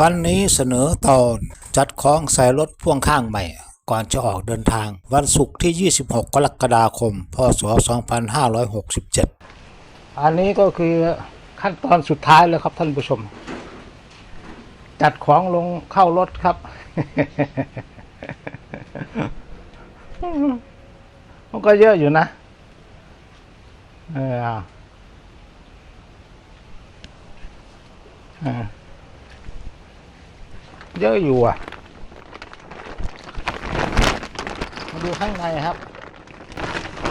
วันนี้เสนอตอนจัดของใส่รถพ่วงข้างใหม่ ก่อนจะออกเดินทาง วันศุกร์ที่ 26 กรกฎาคม พศ 2567 อันนี้ก็คือขั้นตอนสุดท้ายแล้วครับท่านผู้ชม จัดของลงเข้ารถครับ มันก็เยอะอยู่นะ เออเอาอ่า เยอะอยู่อะ มาดูข้างในครับ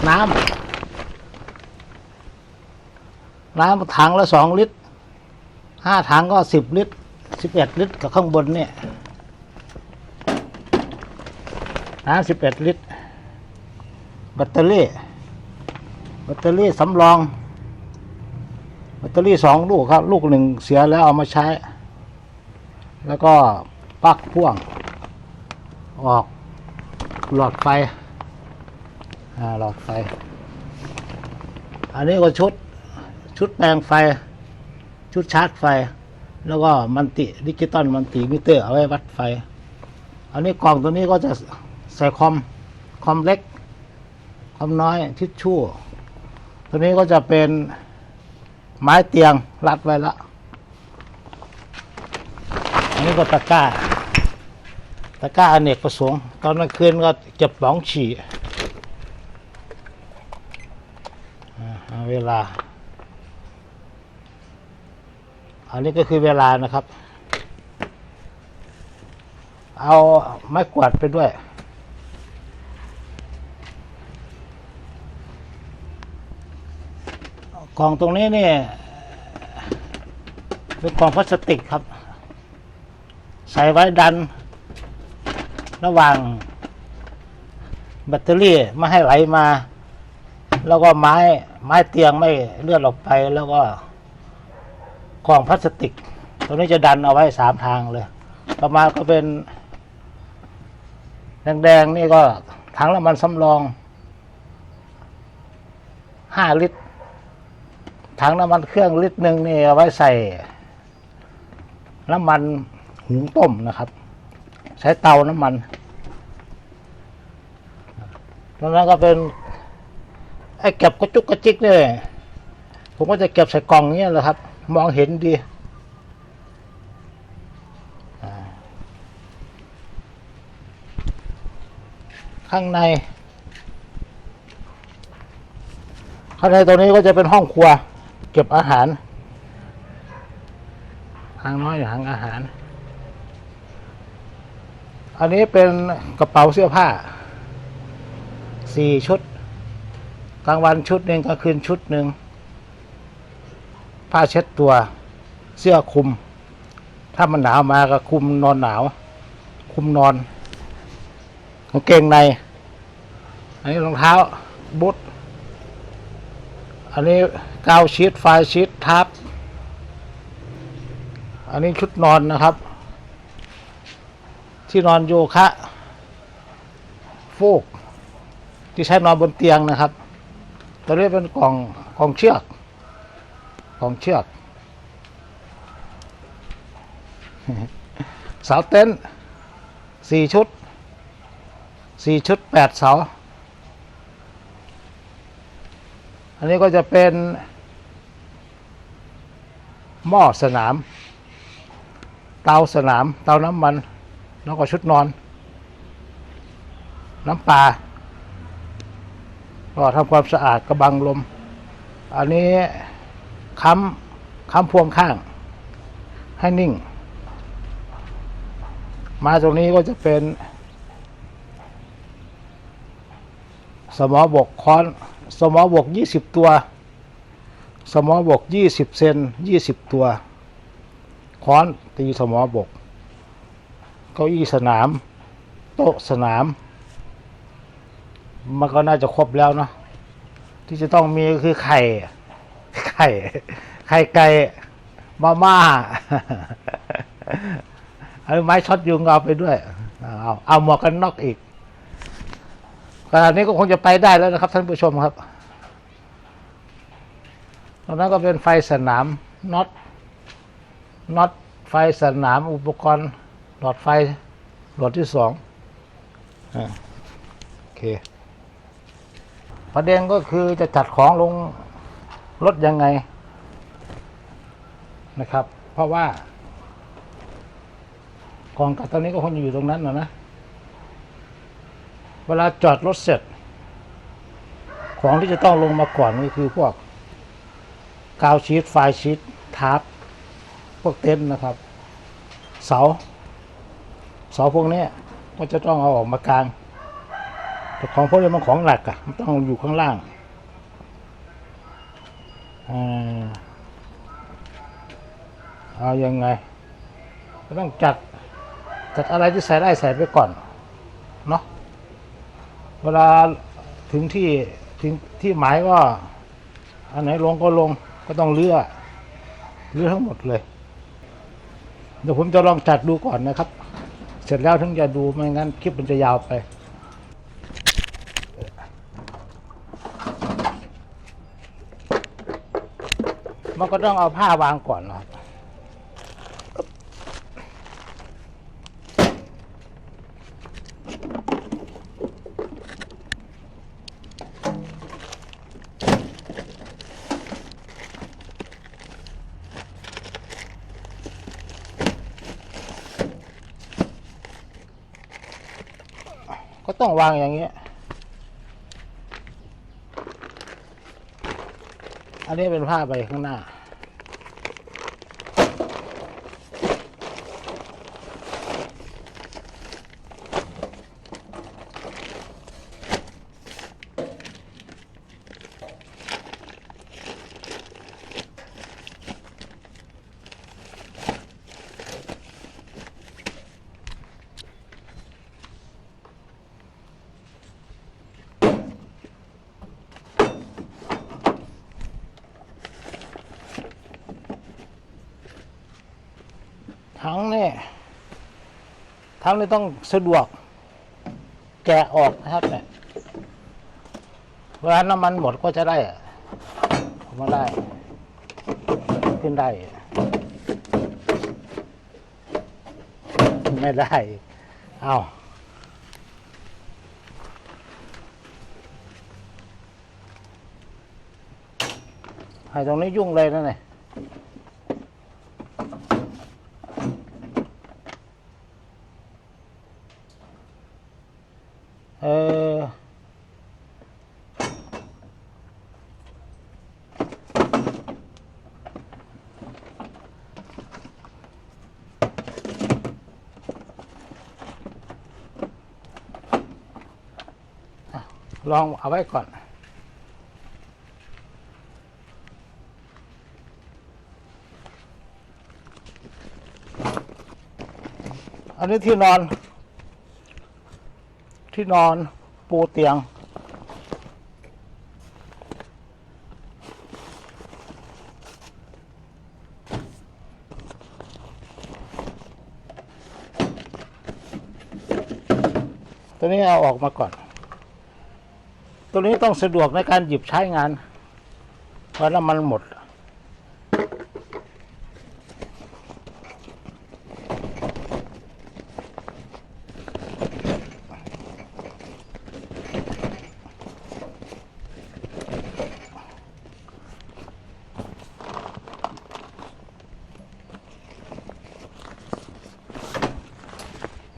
น้ำน้ำถังละสองลิตรห้าถังก็สิบลิตรสิบเอ็ดลิตรกับข้างบนเนี่ยน้ำสิบเอ็ดลิตรแบตเตอรี่แบตเตอรี่สำรองแบตเตอรี่สองลูกครับ ลูกหนึ่งเสียแล้วเอามาใช้ แล้วก็ ปลั๊กพ่วง ออกหลอดไฟหลอดไฟ อันนี้ก็ชุดชุดแปลงไฟ ชุดชาร์จไฟ แล้วก็มันติดิจิตอลมันติมิเตอร์เอาไว้วัดไฟ อันนี้กล่องตัวนี้ก็จะใส่คอมคอมเล็กคอมน้อยทิชชู่ ตัวนี้ก็จะเป็นไม้เตียงรัดไว้ล้วอันนี้ก็ตะกร้า ตะกร้าอเนกประสงค์ ตอนกลางคืนก็เก็บป๋องฉี่เเวลา อันนี้ก็คือเวลานะครับ เอาไม้กวาดไปด้วยกล่องตรงนี้เนี่ยเป็นกล่องพลาสติกครับ ใส่ไว้ดัน ระหว่างแบตเตอรี่ไม่ให้ไหลมา แล้วก็ไม้ไม้เตียงไม่เลื่อนออกไปแล้วก็กล่องพลาสติก ตัวนี้จะดันเอาไว้สามทางเลย ประมาณก็เป็น แดงๆนี่ก็ถังน้ำมันสำรองห้าลิตรถังน้ำมันเครื่องลิตรหนึ่งนี่เอาไว้ใส่น้ำมันหุงต้มนะครับ ใช้เตาน้ำมันตรงนั้นก็เป็น ไอ้เก็บกระจุกกระจิกเนี่ยผมก็จะเก็บใส่กล่องเนี้ยแหละครับ มองเห็นดีข้างใน ข้างในตรงนี้ก็จะเป็นห้องครัว เก็บอาหาร ทางน้อยทางอาหาร อันนี้เป็นกระเป๋าเสื้อผ้าสี่ชุด กลางวันชุดหนึ่งกลางคืนชุดหนึ่งผ้าเช็ดตัวเสื้อคลุม ถ้ามันหนาวมาก็คลุมนอนหนาวคลุมนอนกางเกงใน อันนี้รองเท้าบูทอันนี้กาวชีตไฟชีตทับ อันนี้ชุดนอนนะครับ ที่นอนโยคะฟูกที่ใช้นอนบนเตียงนะครับตัวนี้เป็นกล่องกล่องเชือกกล่องเชือก เสาเต็นท์สี่ชุดสี่ชุดแปดเสา อันนี้ก็จะเป็น หม้อสนาม เตาสนาม เตาน้ำมัน แล้วก็ชุดนอน น้ำปลาก็ทำความสะอาดกระบังลม อันนี้ค้ำค้ำพวงข้าง ให้นิ่ง มาตรงนี้ก็จะเป็น สมอบกค้อน สมอบกยี่สิบตัว สมอบกยี่สิบเซนยี่สิบตัว ค้อนตีสมอบก เก้าอี้สนาม โต๊ะสนาม มันก็น่าจะครบแล้วเนาะที่จะต้องมีก็คือไข่ ไข่ ไข่ไก่มาม่าเอาไม้ช็อตยุงเอาไปด้วยเอาเอาหมวกกันน็อกอีกขณะนี้ก็คงจะไปได้แล้วนะครับ ท่านผู้ชมครับตรงนั้นก็เป็นไฟสนามน็อตน็อตไฟสนามอุปกรณ์ หลอดไฟหลอดที่สองอ่าโอเค ประเด็นก็คือจะจัดของลงรถยังไงนะครับ เพราะว่ากองกับตอนนี้ก็คงอยู่ตรงนั้นนะนะ เวลาจอดรถเสร็จ ของที่จะต้องลงมาก่อนก็คือพวกกาวชีตไฟชีตทาร์ปพวกเต็นท์นะครับ เสา เสาพวกนี้ก็จะต้องเอาออกมากลางแต่ของพวกนี้มันของหลักอะมันต้องอยู่ข้างล่างอ่าเอายังไงก็ต้องจัดจัดอะไรที่ใส่ได้ใส่ไปก่อนเนาะเวลาถึงที่ถึงที่หมายก็อันไหนลงก็ลงก็ต้องเลือกเลือกทั้งหมดเลย เดี๋ยวผมจะลองจัดดูก่อนนะครับ เสร็จแล้วถึงจะดูไม่งั้นคลิปมันจะยาวไป มันก็ต้องเอาผ้าวางก่อนเนะ ก็ต้องวางอย่างเงี้ย อันนี้เป็นผ้าไปข้างหน้า ทั้งนี่ยทั้งนี่ต้องสะดวก แกะออกนะครับเนี่ยเวลาน้ำมันหมดก็จะได้ออกมาได้ ขึ้นได้ ไม่ได้ เอาให้ตรงนี้ยุ่งเลยนะเนี่ย เอออะ ลองเอาไว้ก่อน อันนี้ที่นอน ที่นอนปูเตียง ตัวนี้เอาออกมาก่อน ตัวนี้ต้องสะดวกในการหยิบใช้งาน เพราะน้ำมันหมด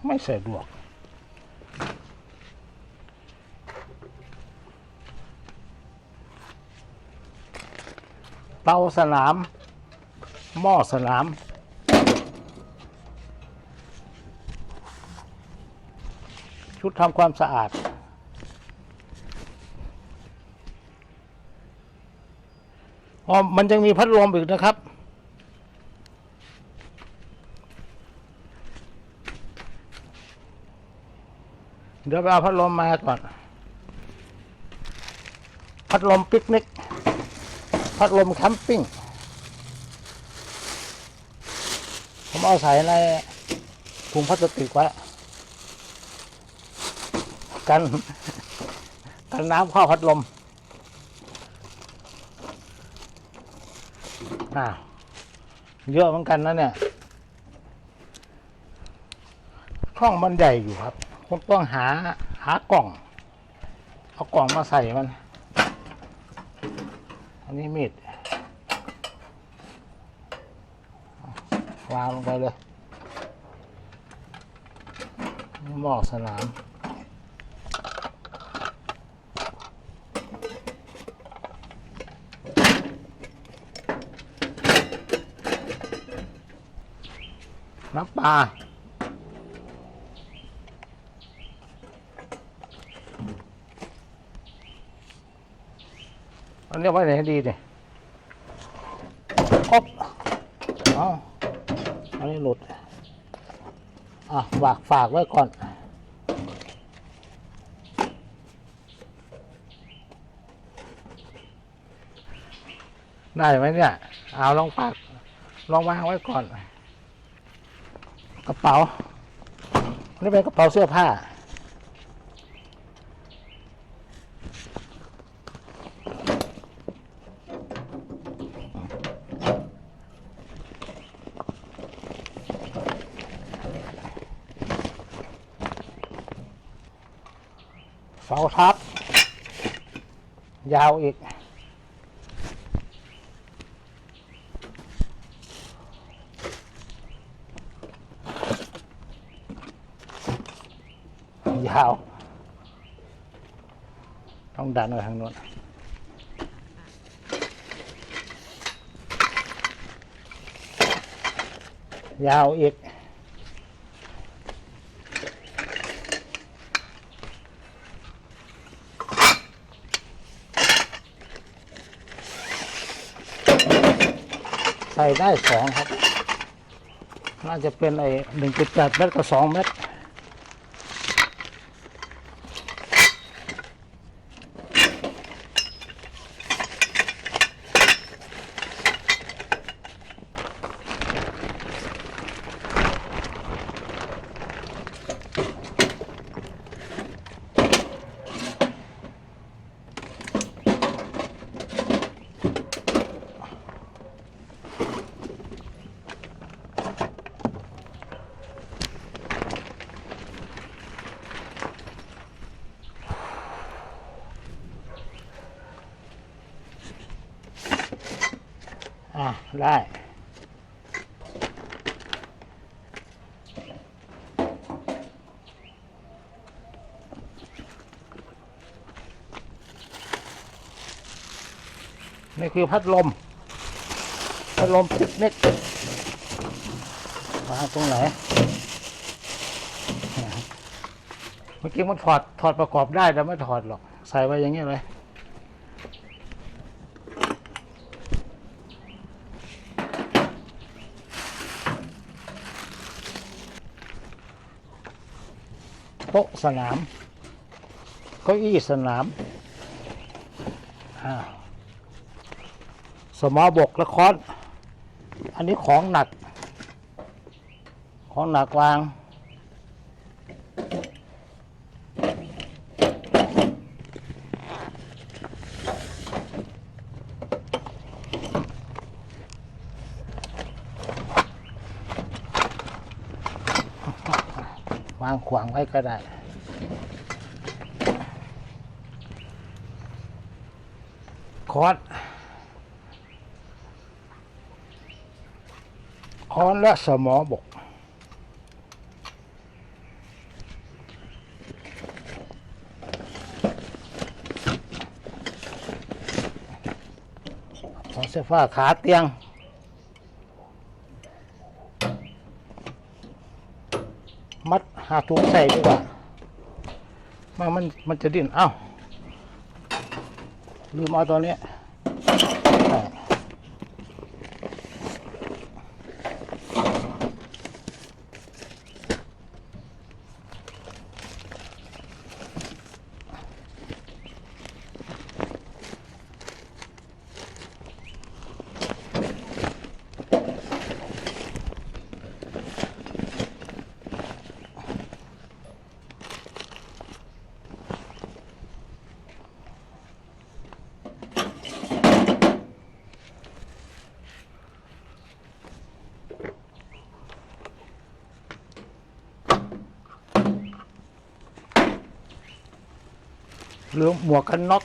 ไม่สะดวก เตาสนาม หม้อสนาม ชุดทำความสะอาด อ๋อ มันยังมีพัดลมอีกนะครับเดี๋ยวไปเอาพัดลมมาก่อน พัดลมปิกนิก พัดลมแคมปิ้ง ผมเอาใส่ในถุงพลาสติกไว้กันกันน้ำเข้าพัดลมอ่าเยอะเหมือนกันนะเนี่ย ช่องมันใหญ่อยู่ครับคงต้องหาหากล่อง เอากล่องมาใส่มัน อันนี้มีดวางลงไปเลยนี่หมอกสนามน้ำปลา อันนี้ไว้ไหนให้ดีเนี่ยครบเอาอันนี้หลุด อะฝากฝากไว้ก่อนได้ไหมเนี่ย เอาลองฝากลองวางไว้ก่อน กระเป๋า นี่เป็นกระเป๋าเสื้อผ้า เสาทับ ยาวอีก ยาว ต้องดันไปทางโน้นยาวอีก ใส่ได้สองครับ น่าจะเป็นไอ้หนึ่งจุดแปดเมตรกับสองเมตร ได้ นี่คือพัดลม พัดลมปิกนิกวาตรงไหน เมื่อกี้มันถอด ถอดประกอบได้แต่ไม่ถอดหรอก ใส่ไว้อย่างนี้เลย โต๊ะสนามเก้าอี้สนามอ่าสมอบกและครอนอันนี้ของหนัก ของหนักวาง วางขวางไว้ก็ได้ค้อนคอนและสมอบกสองเสื้อฟ้าขาเตียง มัด หาทุกใส่ดีกว่าไมันมันมันจะดิ้นเอ้าลืมเอาตอนเนี้ หรือหมวกกันน็อก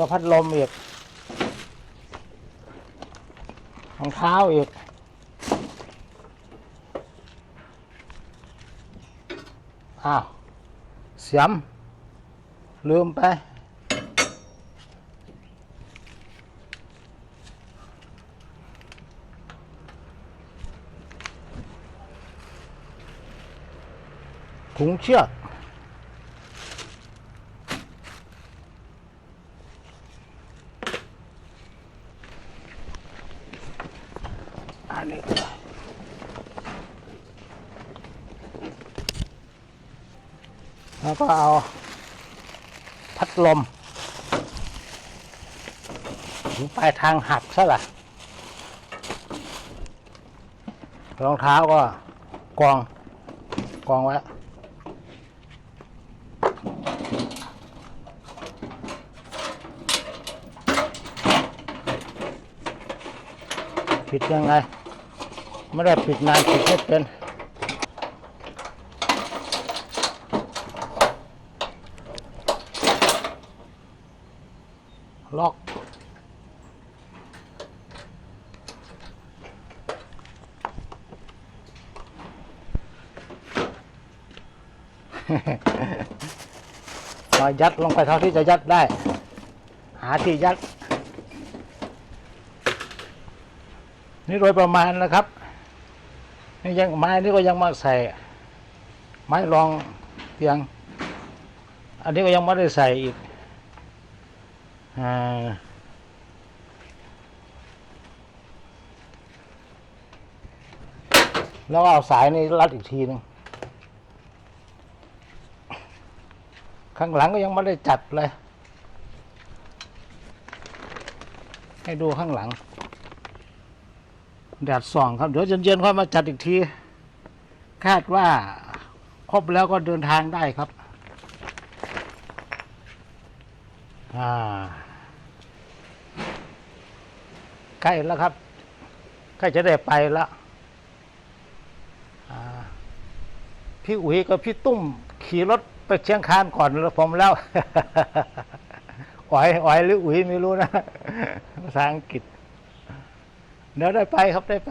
นั่นก็พัดลมอีกรองเท้าอีก อ้าว เสียม ลืมไปถุงเชือก อันนี้ แล้วก็เอาพัดลมถึงปลายทางหักซะละรองเท้าก็กองกองไว้ผิดยังไง ไม่ได้ผิดนานผิดไม่เป็น ล็อก มายัดลงไปเท่าที่จะยัดได้ หาที่ยัด นี่โดยประมาณนะครับ นี่ยังไม้นี่ก็ยังมาใส่ ไม้รองเตียง อันนี้ก็ยังไม่ได้ใส่อีก แล้วเอาสายนี่รัดอีกทีหนึง ข้างหลังก็ยังไม่ได้จัดเลย ให้ดูข้างหลัง แดดส่องครับ เดี๋ยวเย็นๆค่อยมาจัดอีกที คาดว่าครบแล้วก็เดินทางได้ครับ อ่า ใกล้แล้วครับใกล้จะได้ไปแล้วพี่อุ๋ยกับพี่ตุ้ม ขี่รถไปเชียงคานก่อนแล้วผมแล้วอ๋อยอ๋อยหรืออุ๋ยไม่รู้นะภาษาอังกฤษเดี๋ยวได้ไปครับได้ไป